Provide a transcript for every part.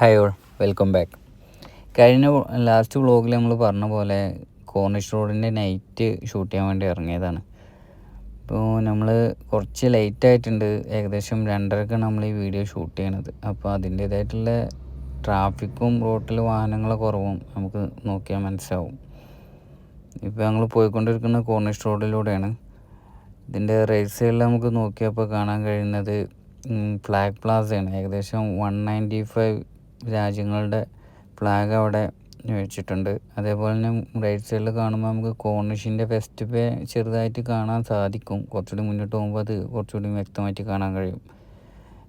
Hi all welcome back കഴിഞ്ഞ last വ്ളോഗിൽ നമ്മൾ പറഞ്ഞ പോലെ കോർണിഷ് റോഡിന്റെ നൈറ്റ് ഷൂട്ട് ചെയ്യാൻ വേണ്ടി ഇറങ്ങിയതാണ്. അപ്പോൾ നമ്മൾ കുറച്ച് ലേറ്റ് ആയിട്ടുണ്ട്. ഏകദേശം രണ്ടരക്കാണ് നമ്മൾ ഈ വീഡിയോ ഷൂട്ട് ചെയ്യണത്. അപ്പോൾ അതിന്റേതായിട്ടുള്ള ട്രാഫിക്കും റോട്ടിൽ വാഹനങ്ങളെ കുറവും. നമുക്ക് നോക്കിയാൽ മനസ്സിലാവും. ഇപ്പോൾ ഞങ്ങൾ പോയിക്കൊണ്ടിരിക്കുന്ന കോർണിഷ് റോഡിലൂടെയാണ് ഇതിന്റെ റൈറ്റ് സൈഡിൽ നമുക്ക് നോക്കിയപ്പോൾ കാണാൻ കഴിയുന്നത് ഫ്ലാഗ് പ്ലാസയാണ് ഏകദേശം വൺ നയന്റി ഫൈവ് രാജ്യങ്ങളുടെ ഫ്ലാഗ് അവിടെ വെച്ചിട്ടുണ്ട്. അതേപോലെ തന്നെ റൈറ്റ് സൈഡിൽ കാണുമ്പോൾ നമുക്ക് കോർണിഷിന്റെ ഫെസ്റ്റ് പേ ചെറുതായിട്ട് കാണാൻ സാധിക്കും. കുറച്ചുകൂടി മുന്നോട്ട് പോകുമ്പോൾ അത് കുറച്ചുകൂടി വ്യക്തമായിട്ട് കാണാൻ കഴിയും.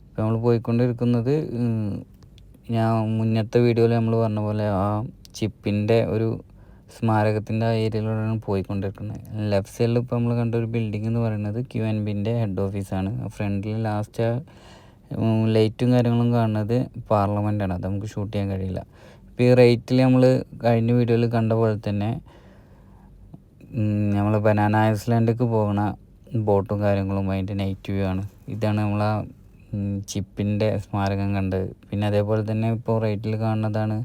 ഇപ്പോൾ നമ്മൾ പോയിക്കൊണ്ടിരിക്കുന്നത് ഞാൻ മുന്നത്തെ വീഡിയോയിൽ നമ്മൾ പറഞ്ഞ പോലെ ആ ചിപ്പിന്റെ ഒരു സ്മാരകത്തിന്റെ ആ ഏരിയയിലൂടെയാണ് പോയിക്കൊണ്ടിരിക്കുന്നത്. ലെഫ്റ്റ് സൈഡിൽ ഇപ്പോൾ നമ്മൾ കണ്ട ഒരു ബിൽഡിംഗ് എന്ന് പറയുന്നത് ക്യു എൻ ബിന്റെ ഹെഡ് ഓഫീസാണ് ഫ്രണ്ടിൽ ലാസ്റ്റ് ലൈറ്റും കാര്യങ്ങളും കാണുന്നത് പാർലമെന്റാണ് അത് നമുക്ക് ഷൂട്ട് ചെയ്യാൻ കഴിയില്ല. ഇപ്പോൾ ഈ റേറ്റിൽ നമ്മൾ കഴിഞ്ഞ വീഡിയോയിൽ കണ്ട പോലെ തന്നെ നമ്മൾ ബനാന ഐസ്ലാൻഡിലേക്ക് പോകുന്ന ബോട്ടും കാര്യങ്ങളും അതിന്റെ നൈറ്റ് വ്യൂ ആണ്. ഇതാണ് നമ്മൾ ആ ചിപ്പിന്റെ സ്മാരകം കണ്ടത്. പിന്നെ അതേപോലെ തന്നെ ഇപ്പോൾ റേറ്റിൽ കാണുന്നതാണ്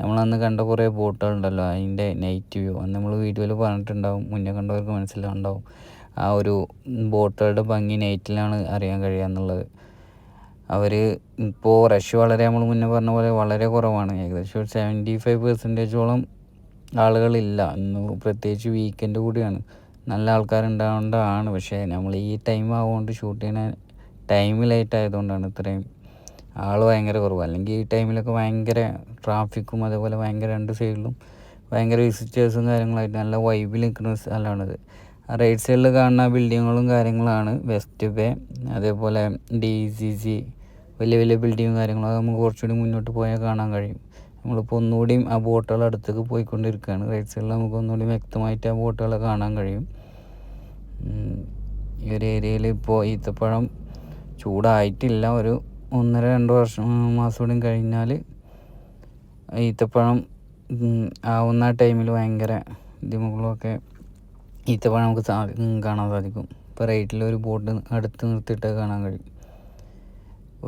നമ്മളന്ന് കണ്ട കുറേ ബോട്ടുകളുണ്ടല്ലോ അതിന്റെ നൈറ്റ് വ്യൂ അന്ന് നമ്മൾ വീഡിയോയിൽ പറഞ്ഞിട്ടുണ്ടാവും മുന്നേ കണ്ടവർക്ക് മനസ്സിലാവുണ്ടാവും. ആ ഒരു ബോട്ടുകളുടെ ഭംഗി നൈറ്റിലാണ് അറിയാൻ കഴിയുക എന്നുള്ളത് അവർ ഇപ്പോൾ റഷ് വളരെ നമ്മൾ മുന്നേ പറഞ്ഞ പോലെ വളരെ കുറവാണ്. ഏകദേശം ഒരു സെവന്റി ഫൈവ് പെർസെന്റേജോളം ആളുകളില്ല. ഇന്ന് പ്രത്യേകിച്ച് വീക്കെൻഡ് കൂടിയാണ്. നല്ല ആൾക്കാരുണ്ടാവേണ്ടതാണ് പക്ഷേ നമ്മൾ ഈ ടൈം ആവുകൊണ്ട് ഷൂട്ട് ചെയ്യണ ടൈം ലേറ്റ് ആയതുകൊണ്ടാണ് ഇത്രയും ആൾ ഭയങ്കര കുറവ്. അല്ലെങ്കിൽ ഈ ടൈമിലൊക്കെ ഭയങ്കര ട്രാഫിക്കും അതേപോലെ ഭയങ്കര രണ്ട് സൈഡിലും ഭയങ്കര വിസിറ്റേഴ്സും കാര്യങ്ങളായിട്ട് നല്ല വൈബിൽ നിൽക്കുന്ന സ്ഥലമാണിത് റൈറ്റ് സൈഡിൽ കാണുന്ന ബിൽഡിങ്ങുകളും കാര്യങ്ങളാണ്. വെസ്റ്റ് ബേ അതേപോലെ ഡി സി സി വലിയ വലിയ ബിൽഡിങ്ങും കാര്യങ്ങളും നമുക്ക് കുറച്ചുകൂടി മുന്നോട്ട് പോയാൽ കാണാൻ കഴിയും. നമ്മളിപ്പോൾ ഒന്നുകൂടിയും ആ ബോട്ടുകൾ അടുത്തേക്ക് പോയിക്കൊണ്ടിരിക്കുകയാണ്. റൈറ്റ് സൈഡിൽ നമുക്ക് ഒന്നുകൂടി വ്യക്തമായിട്ട് ആ ബോട്ടുകളെ കാണാൻ കഴിയും. ഈ ഒരു ഏരിയയിൽ ഇപ്പോൾ ഈത്തപ്പഴം ചൂടായിട്ടില്ല. ഒരു ഒന്നര രണ്ട് വർഷം മാസം കഴിഞ്ഞാൽ ഈത്തപ്പഴം ആവുന്ന ടൈമിൽ ഭയങ്കര ബുദ്ധിമുട്ടുകളൊക്കെ ഈത്തപ്പഴം നമുക്ക് കാണാൻ സാധിക്കും. ഇപ്പോൾ റൈറ്റിൽ ഒരു ബോട്ട് അടുത്ത് നിർത്തിയിട്ട് കാണാൻ കഴിയും.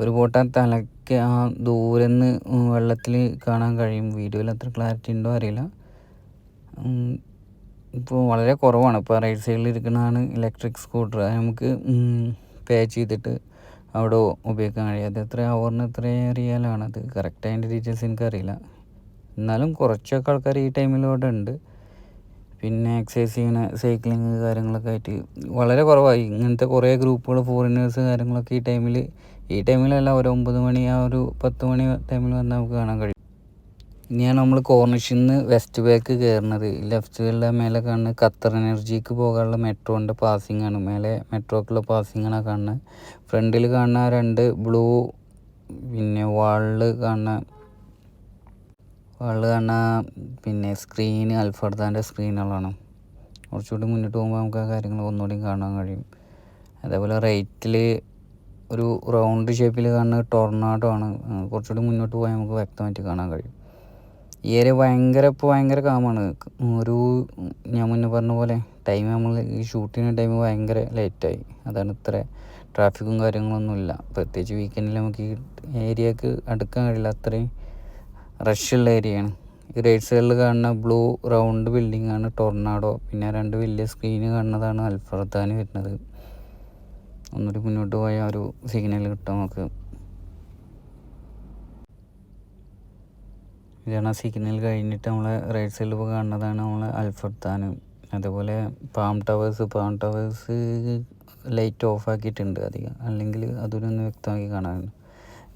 ഒരു ഫോട്ടോ തലയ്ക്ക് ആ ദൂരെ നിന്ന് വെള്ളത്തിൽ കാണാൻ കഴിയും. വീഡിയോയിൽ അത്ര ക്ലാരിറ്റി ഉണ്ടോ അറിയില്ല. ഇപ്പോൾ വളരെ കുറവാണ്. ഇപ്പോൾ റൈറ്റ് സൈഡിൽ ഇരിക്കുന്നതാണ് ഇലക്ട്രിക് സ്കൂട്ടർ നമുക്ക് പേ ചെയ്തിട്ട് അവിടെ ഉപയോഗിക്കാൻ കഴിയും. അത് എത്ര അവറിന് എത്ര റിയാലാണ്. അത് കറക്റ്റ് അതിന്റെ ഡീറ്റെയിൽസ് എനിക്കറിയില്ല. എന്നാലും കുറച്ചൊക്കെ ആൾക്കാർ ഈ ടൈമിലൂടെ ഉണ്ട്. പിന്നെ എക്സസൈസ് ചെയ്യണ സൈക്ലിങ് കാര്യങ്ങളൊക്കെ ആയിട്ട് വളരെ കുറവായി. ഇങ്ങനത്തെ കുറേ ഗ്രൂപ്പുകൾ ഫോറിനേഴ്സ് കാര്യങ്ങളൊക്കെ ഈ ടൈമിൽ ഈ ടൈമിലല്ല ഒരു ഒമ്പത് മണി ആ ഒരു പത്ത് മണി ടൈമിൽ വന്നാൽ നമുക്ക് കാണാൻ കഴിയും. ഇനിയാണ് നമ്മൾ കോർണിഷിൽ നിന്ന് വെസ്റ്റ് ബാക്ക് കയറുന്നത് ലെഫ്റ്റ് സൈഡിലെ മേലെ കാണുന്ന ഖത്തർ എനർജിക്ക് പോകാനുള്ള മെട്രോന്റെ പാസിംഗ് ആണ്. മേലെ മെട്രോക്കുള്ള പാസിംഗ് ആണ് കാണുന്നത്. ഫ്രണ്ടിൽ കാണുന്ന രണ്ട് ബ്ലൂ പിന്നെ വാളിൽ കാണുന്ന വാളിൽ കാണുന്ന പിന്നെ സ്ക്രീന് അൽഫർദാന്റെ സ്ക്രീനുകളാണ് കുറച്ചുകൂടി മുന്നോട്ട് പോകുമ്പോൾ നമുക്ക് ആ കാര്യങ്ങൾ ഒന്നുകൂടി കാണാൻ കഴിയും. അതേപോലെ റൈറ്റിൽ ഒരു റൗണ്ട് ഷേപ്പിൽ കാണുന്ന ടൊർണാഡോ ആണ്. കുറച്ചുകൂടി മുന്നോട്ട് പോയാൽ നമുക്ക് വ്യക്തമായിട്ട് കാണാൻ കഴിയും. ഈ ഏരിയ ഭയങ്കര ഇപ്പോൾ ഭയങ്കര കാമാണ് ഒരു ഞാൻ മുന്നേ പറഞ്ഞ പോലെ ടൈം നമ്മൾ ഈ ഷൂട്ടിങ് ടൈം ഭയങ്കര ലേറ്റായി അതാണ് ഇത്ര ട്രാഫിക്കും കാര്യങ്ങളൊന്നുമില്ല. പ്രത്യേകിച്ച് വീക്കെൻഡിൽ നമുക്ക് ഈ ഏരിയക്ക് അടുക്കാൻ കഴിയില്ല. അത്രയും റഷുള്ള ഏരിയയാണ്. റൈറ്റ് സൈഡിൽ കാണുന്ന ബ്ലൂ റൗണ്ട് ബിൽഡിംഗ് ആണ് ടൊർണാഡോ പിന്നെ രണ്ട് വലിയ സ്ക്രീന് കാണുന്നതാണ് അൽഫർദാന് വരുന്നത്. ഒന്നുകൂടി മുന്നോട്ട് പോയാൽ ഒരു സിഗ്നൽ കിട്ടും നമുക്ക്. ഇതാണ് ആ സിഗ്നൽ കഴിഞ്ഞിട്ട് നമ്മൾ റൈറ്റ് സൈഡിൽ ഇപ്പോൾ കാണുന്നതാണ് നമ്മൾ അൽഫർദാന്. അതേപോലെ Palm Towers Palm Towers light off ആക്കിയിട്ടുണ്ട് അധികം. അല്ലെങ്കിൽ അതൊന്ന് വ്യക്തമാക്കി കാണാനുണ്ട്.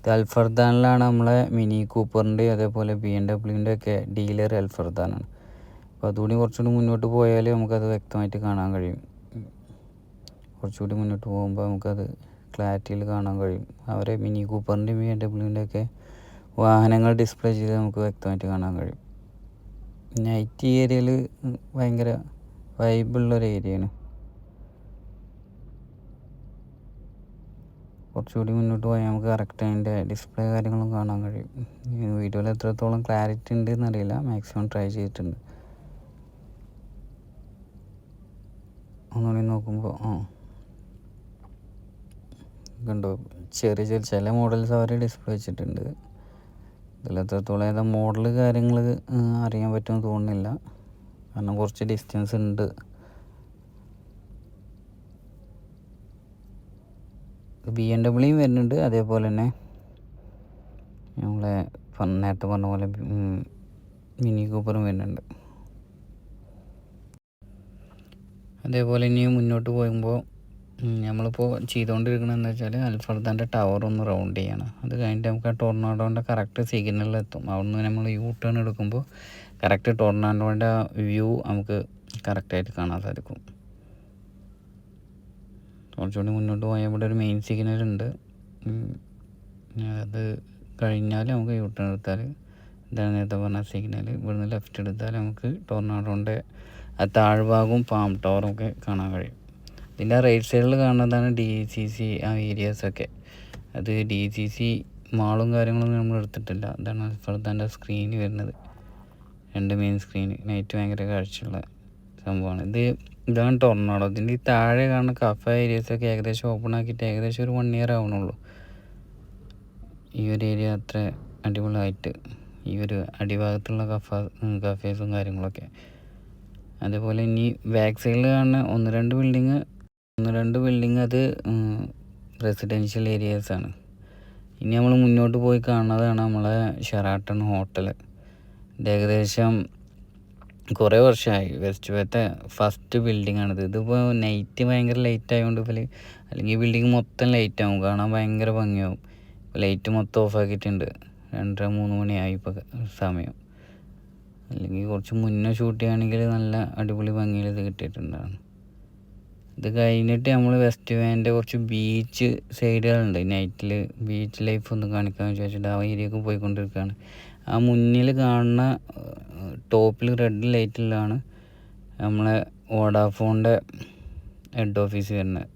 ഇത് അൽഫർദാനിലാണ് നമ്മളെ മിനി കൂപ്പറിന്റെ അതേപോലെ ബി എം ഡബ്ല്യുവിന്റെ ഒക്കെ ഡീലർ അൽഫർദാനാണ്. അപ്പോൾ അതുകൂടി കുറച്ചുകൂടി മുന്നോട്ട് പോയാൽ നമുക്കത് വ്യക്തമായിട്ട് കാണാൻ കഴിയും. കുറച്ചുകൂടി മുന്നോട്ട് പോകുമ്പോൾ നമുക്കത് ക്ലാരിറ്റിയിൽ കാണാൻ കഴിയും. അവരെ മിനി കൂപ്പറിന്റെയും ബി എം ഡബ്ല്യുവിന്റെ ഒക്കെ വാഹനങ്ങൾ ഡിസ്പ്ലേ ചെയ്ത് നമുക്ക് വ്യക്തമായിട്ട് കാണാൻ കഴിയും. നൈറ്റ് ഏരിയയിൽ ഭയങ്കര വൈബുള്ളൊരു ഏരിയയാണ്. കുറച്ചുകൂടി മുന്നോട്ട് പോയാൽ നമുക്ക് കറക്റ്റ് അതിന്റെ ഡിസ്പ്ലേ കാര്യങ്ങളും കാണാൻ കഴിയും. വീഡിയോയിൽ എത്രത്തോളം ക്ലാരിറ്റി ഉണ്ട് എന്നറിയില്ല മാക്സിമം ട്രൈ ചെയ്തിട്ടുണ്ട്. ഒന്നുകൂടി നോക്കുമ്പോൾ ആ. കണ്ടോ? ചെറിയ ചെറിയ ചില മോഡൽസ് അവർ ഡിസ്പ്ലേ വെച്ചിട്ടുണ്ട്. ഇതിൽ എത്രത്തോളം ഏതാ മോഡൽ കാര്യങ്ങൾ അറിയാൻ പറ്റുമെന്ന് തോന്നുന്നില്ല. കാരണം കുറച്ച് ഡിസ്റ്റൻസ് ഉണ്ട്. ബി എം ഡബ്ല്യു വരുന്നുണ്ട്. അതേപോലെ തന്നെ നമ്മളെ നേരത്തെ പറഞ്ഞ പോലെ മിനി കൂപ്പറും വരുന്നുണ്ട്. അതേപോലെ ഇനി മുന്നോട്ട് പോകുമ്പോൾ നമ്മളിപ്പോൾ ചെയ്തുകൊണ്ടിരിക്കുന്നത് എന്താ വെച്ചാൽ അൽഫർദാന്റെ ടവർ ഒന്ന് റൗണ്ട് ചെയ്യണം. അത് കഴിഞ്ഞിട്ട് നമുക്ക് ആ ടൊർണാഡോന്റെ കറക്റ്റ് സിഗ്നലിൽ എത്തും. അവിടുന്ന് നമ്മൾ യൂ ടേൺ എടുക്കുമ്പോൾ കറക്റ്റ് ടൊർണാഡോന്റെ വ്യൂ നമുക്ക് കറക്റ്റായിട്ട് കാണാൻ സാധിക്കും. കുറച്ചുകൂടി മുന്നോട്ട് പോയാൽ ഇവിടെ ഒരു മെയിൻ സിഗ്നൽ ഉണ്ട്. അത് കഴിഞ്ഞാൽ നമുക്ക് യൂ എടുത്താൽ ഇതാണ് നേരത്തെ പറഞ്ഞ സിഗ്നൽ ഇവിടുന്ന് ലെഫ്റ്റ് എടുത്താൽ നമുക്ക് ടൊർണാഡോന്റെ ആ താഴ്ഭാഗവും പാം ടവറും ഒക്കെ കാണാൻ കഴിയും. ഇതിന്റെ റൈറ്റ് സൈഡിൽ കാണുന്നതാണ് ഡി സി സി ആ ഏരിയാസൊക്കെ അത് ഡി സി സി മാളും കാര്യങ്ങളൊന്നും നമ്മൾ എടുത്തിട്ടില്ല. അതാണ് അൽഫർദാന്റെ സ്ക്രീൻ വരുന്നത്. രണ്ട് മെയിൻ സ്ക്രീൻ നൈറ്റ് ഭയങ്കര കാഴ്ചയുള്ള സംഭവമാണ്. ഇത് ഇതാണ് ടൊർണാഡോ ഇതിന്റെ ഈ താഴെ കാണുന്ന കഫ ഏരിയസൊക്കെ ഏകദേശം ഓപ്പൺ ആക്കിയിട്ട് ഏകദേശം ഒരു വൺ ഇയർ ആവണുള്ളൂ. ഈ ഒരു ഏരിയ അത്ര അടിപൊളിയായിട്ട് ഈ ഒരു അടിഭാഗത്തുള്ള കഫ കഫേസും കാര്യങ്ങളൊക്കെ. അതേപോലെ ഇനി ബാക്ക് സൈഡിൽ കാണുന്ന ഒന്ന് രണ്ട് ബിൽഡിങ് ഒന്ന് രണ്ട് ബിൽഡിങ് അത് റെസിഡൻഷ്യൽ ഏരിയാസ് ആണ്. ഇനി നമ്മൾ മുന്നോട്ട് പോയി കാണുന്നതാണ് നമ്മളെ ഷെറാട്ടൺ ഹോട്ടൽ ഇത് ഏകദേശം കുറേ വർഷമായി. വെസ്റ്റ് ബേത്തെ ഫസ്റ്റ് ബിൽഡിംഗ് ആണിത്. ഇതിപ്പോൾ നൈറ്റ് ഭയങ്കര ലൈറ്റ് ആയതുകൊണ്ട് ഇപ്പോൾ അല്ലെങ്കിൽ ബിൽഡിംഗ് മൊത്തം ലൈറ്റ് ആവും. കാണാൻ ഭയങ്കര ഭംഗിയാവും. ഇപ്പോൾ ലൈറ്റ് മൊത്തം ഓഫ് ആക്കിയിട്ടുണ്ട്. രണ്ടര മൂന്ന് മണിയായി ഇപ്പോൾ സമയം. അല്ലെങ്കിൽ കുറച്ച് മുന്നേ ഷൂട്ട് ചെയ്യുകയാണെങ്കിൽ നല്ല അടിപൊളി ഭംഗിയിൽ ഇത് കിട്ടിയിട്ടുണ്ടാണ് ഇത് കഴിഞ്ഞിട്ട് നമ്മൾ വെസ്റ്റ് വാന്റെ കുറച്ച് ബീച്ച് സൈഡുകളുണ്ട് നൈറ്റിൽ ബീച്ച് ലൈഫ് ഒന്ന് കാണിക്കാമെന്ന് വിചാരിച്ചിട്ട് ആ ഏരിയക്ക് പോയിക്കൊണ്ടിരിക്കുകയാണ് ആ മുന്നിൽ കാണുന്ന ടോപ്പിൽ റെഡ് ലൈറ്റിലാണ് നമ്മളെ വോഡാഫോണിന്റെ ഹെഡ് ഓഫീസ് വരുന്നത്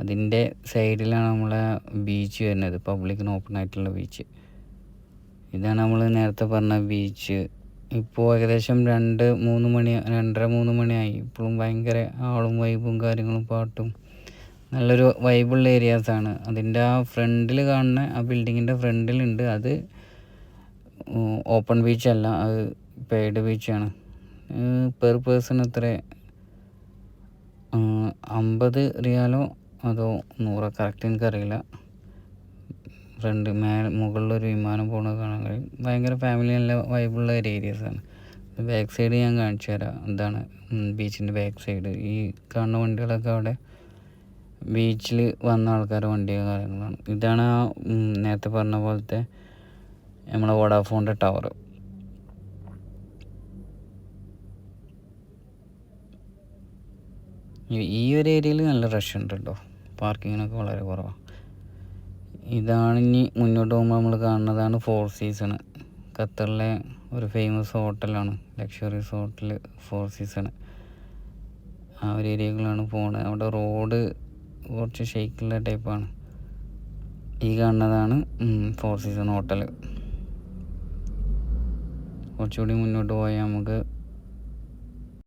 അതിന്റെ സൈഡിലാണ് നമ്മളെ ബീച്ച് വരുന്നത്. പബ്ലിക്കിന് ഓപ്പൺ ആയിട്ടുള്ള ബീച്ച് ഇതാണ് നമ്മൾ നേരത്തെ പറഞ്ഞ ബീച്ച് ഇപ്പോൾ ഏകദേശം രണ്ട് മൂന്ന് മണി രണ്ടര മൂന്ന് മണിയായി. ഇപ്പോഴും ഭയങ്കര ആളും വൈബും കാര്യങ്ങളും പാട്ടും. നല്ലൊരു വൈബുള്ള ഏരിയാസാണ് അതിന്റെ ആ ഫ്രണ്ടിൽ കാണുന്ന ആ ബിൽഡിങ്ങിന്റെ ഫ്രണ്ടിലുണ്ട്. അത് ഓപ്പൺ ബീച്ചല്ല അത് പെയ്ഡ് ബീച്ചാണ് പെർ പേഴ്സൺ എത്ര അമ്പത് റിയാലോ അതോ നൂറോ? കറക്റ്റ് എനിക്കറിയില്ല. ഫ്രണ്ട് മേ മുകളിലൊരു വിമാനം പോകുന്നത് കാണാൻ കഴിയും. ഭയങ്കര ഫാമിലി നല്ല വൈബുള്ള ഒരു ഏരിയസാണ് ബാക്ക് സൈഡ് ഞാൻ കാണിച്ചു തരാം. എന്താണ്? ബീച്ചിന്റെ ബാക്ക് സൈഡ് ഈ കാണുന്ന വണ്ടികളൊക്കെ അവിടെ ബീച്ചിൽ വന്ന ആൾക്കാരുടെ വണ്ടിയ കാര്യങ്ങളാണ്. ഇതാണ് ആ നേരത്തെ പറഞ്ഞ പോലത്തെ നമ്മളെ വോഡാഫോണിന്റെ ടവർ ഈ ഒരു ഏരിയയിൽ നല്ല റഷ് ഉണ്ട് കേട്ടോ പാർക്കിങ്ങിനൊക്കെ വളരെ കുറവാണ് ഇതാണ് ഇനി മുന്നോട്ട് പോകുമ്പോൾ നമ്മൾ കാണുന്നതാണ് ഫോർ സീസൺ ഖത്തറിലെ ഒരു ഫേമസ് ഹോട്ടലാണ് ലക്ഷറീസ് ഹോട്ടൽ ഫോർ സീസൺ ആ ഒരു ഏരിയകളാണ് പോണത്. അവിടെ റോഡ് കുറച്ച് ഷെയ്ക്കുള്ള ടൈപ്പാണ് ഈ കാണുന്നതാണ് ഫോർ സീസൺ ഹോട്ടൽ കുറച്ചുകൂടി മുന്നോട്ട് പോയാൽ നമുക്ക്